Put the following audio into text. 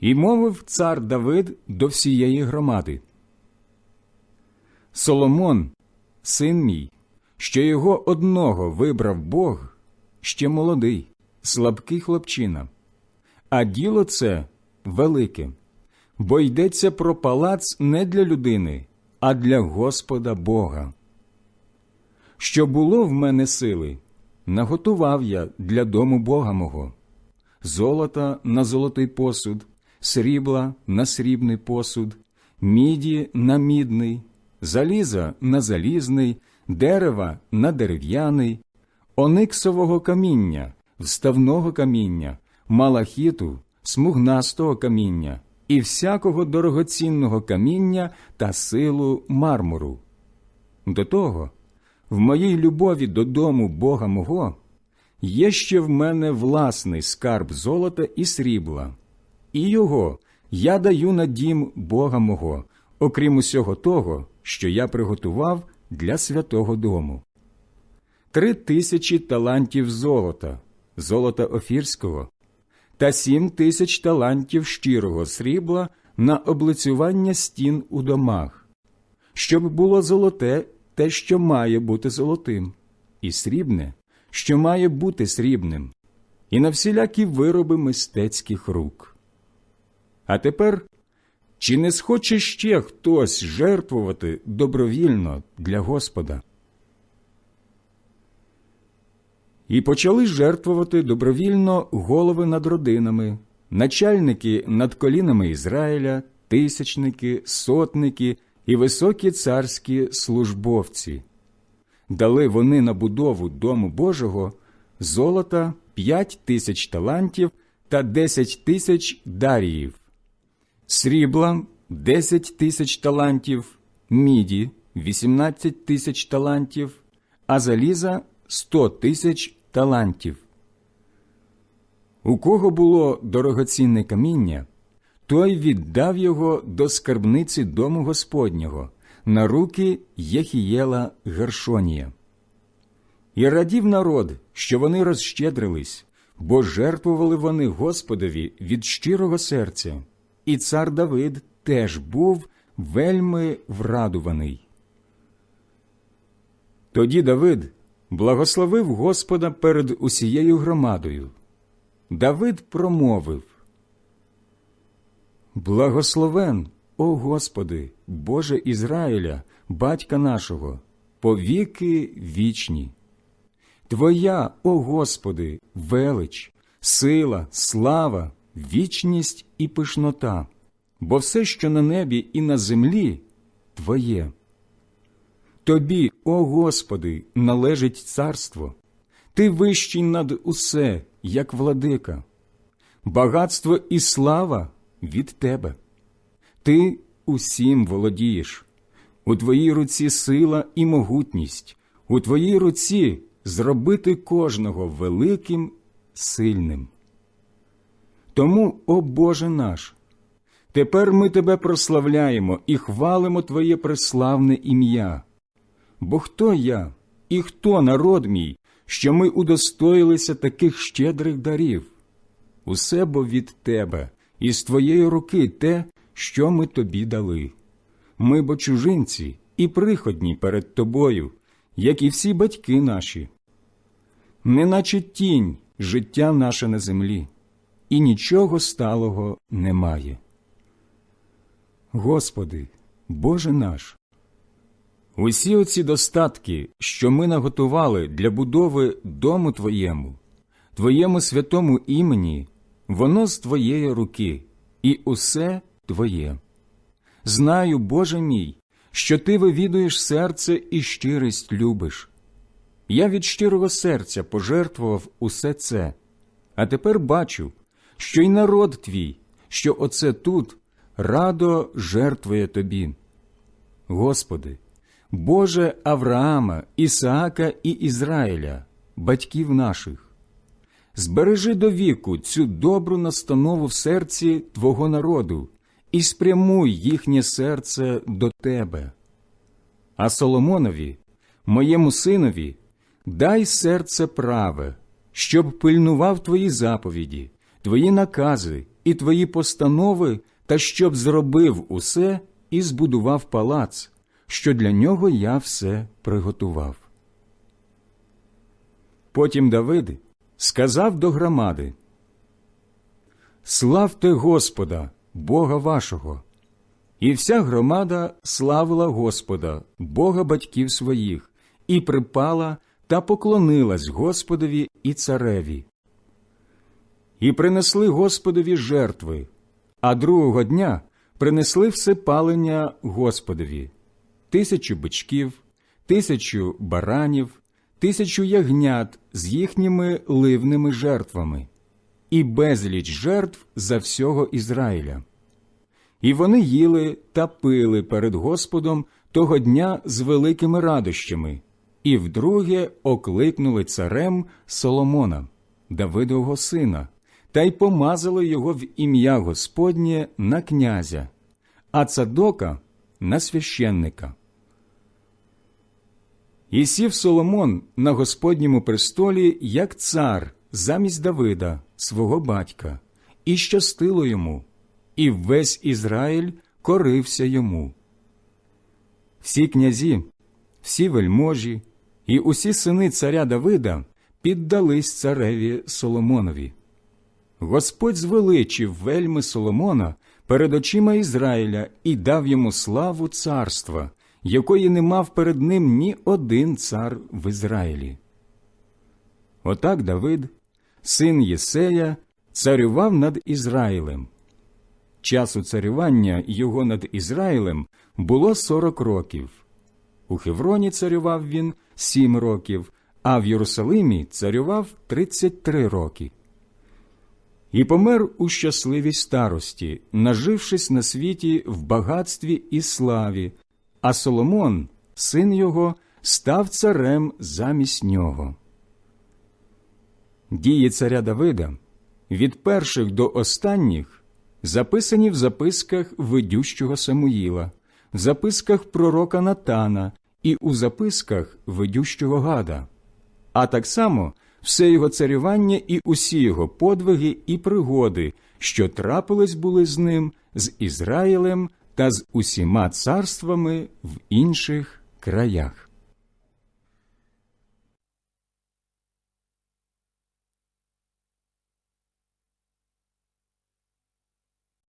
І мовив цар Давид до всієї громади. Соломон, син мій, що його одного вибрав Бог, ще молодий, слабкий хлопчина, а діло це велике, бо йдеться про палац не для людини, а для Господа Бога. Що було в мене сили, наготував я для дому Бога мого, золота на золотий посуд, срібла на срібний посуд, міді на мідний, заліза на залізний, дерева на дерев'яний, ониксового каміння, вставного каміння, малахіту, смугнастого каміння і всякого дорогоцінного каміння та силу мармуру. До того, в моїй любові до дому Бога мого є ще в мене власний скарб золота і срібла, і його я даю на дім Бога мого, окрім усього того, що я приготував для святого дому. Три тисячі талантів золота, золота офірського, та сім тисяч талантів щирого срібла на облицювання стін у домах, щоб було золоте те, що має бути золотим, і срібне, що має бути срібним, і на всілякі вироби мистецьких рук. А тепер чи не схоче ще хтось жертвувати добровільно для Господа? І почали жертвувати добровільно голови над родинами, начальники над колінами Ізраїля, тисячники, сотники і високі царські службовці. Дали вони на будову Дому Божого золота п'ять тисяч талантів та десять тисяч даріїв, срібла десять тисяч талантів, міді вісімнадцять тисяч талантів, а заліза сто тисяч талантів. У кого було дорогоцінне каміння, той віддав його до скарбниці дому Господнього на руки Єхієла Гершонія. І радів народ, що вони розщедрились, бо жертвували вони Господові від щирого серця, і цар Давид теж був вельми врадуваний. Тоді Давид благословив Господа перед усією громадою. Давид промовив Благословен, о Господи, Боже Ізраїля, батька нашого, повіки вічні. Твоя, о Господи, велич, сила, слава, вічність і пишнота, бо все, що на небі і на землі, Твоє. Тобі, о Господи, належить царство, Ти вищий над усе, як владика, багатство і слава від Тебе. Ти усім володієш, у Твоїй руці сила і могутність, у Твоїй руці зробити кожного великим, сильним. Тому, о Боже наш, тепер ми Тебе прославляємо і хвалимо Твоє преславне ім'я. Бо хто я і хто народ мій, що ми удостоїлися таких щедрих дарів? Усе бо від Тебе, і з Твоєї руки те, що ми тобі дали. Ми бо чужинці і приходні перед Тобою, як і всі батьки наші. Неначе тінь життя наше на землі, і нічого сталого немає. Господи, Боже наш, усі оці достатки, що ми наготували для будови дому Твоєму, Твоєму святому імені, воно з Твоєї руки, і усе Твоє. Знаю, Боже мій, що Ти вивідуєш серце і щирість любиш. Я від щирого серця пожертвував усе це, а тепер бачу, що й народ твій, що оце тут радо жертвує тобі. Господи, Боже Авраама, Ісаака і Ізраїля, батьків наших, збережи до віку цю добру настанову в серці Твого народу і спрямуй їхнє серце до Тебе. А Соломонові, моєму синові, дай серце праве, щоб пильнував Твої заповіді, Твої накази і твої постанови, та щоб зробив усе і збудував палац, що для нього я все приготував. Потім Давид сказав до громади Славте Господа, Бога вашого. І вся громада славила Господа, Бога батьків своїх, і припала та поклонилась Господові і цареві. І принесли Господові жертви, а другого дня принесли все палення Господові. Тисячу бичків, тисячу баранів, тисячу ягнят з їхніми ливними жертвами, і безліч жертв за всього Ізраїля. І вони їли та пили перед Господом того дня з великими радощами, і вдруге окликнули царем Соломона, Давидового сина, та й помазали його в ім'я Господнє на князя, а цадока на священника. І сів Соломон на Господньому престолі, як цар, замість Давида, свого батька, і щастило йому, і весь Ізраїль корився йому. Всі князі, всі вельможі і усі сини царя Давида піддались цареві Соломонові. Господь звеличив вельми Соломона перед очима Ізраїля і дав йому славу царства, якої не мав перед ним ні один цар в Ізраїлі. Отак Давид, син Єсея, царював над Ізраїлем. Часу царювання його над Ізраїлем було сорок років. У Хевроні царював він сім років, а в Єрусалимі царював тридцять три роки. І помер у щасливій старості, нажившись на світі в багатстві і славі, а Соломон, син його, став царем замість нього. Дії царя Давида від перших до останніх записані в записках ведющого Самуїла, в записках пророка Натана і у записках ведющого Гада, а так само все його царювання і усі його подвиги і пригоди, що трапились були з ним, з Ізраїлем та з усіма царствами в інших краях.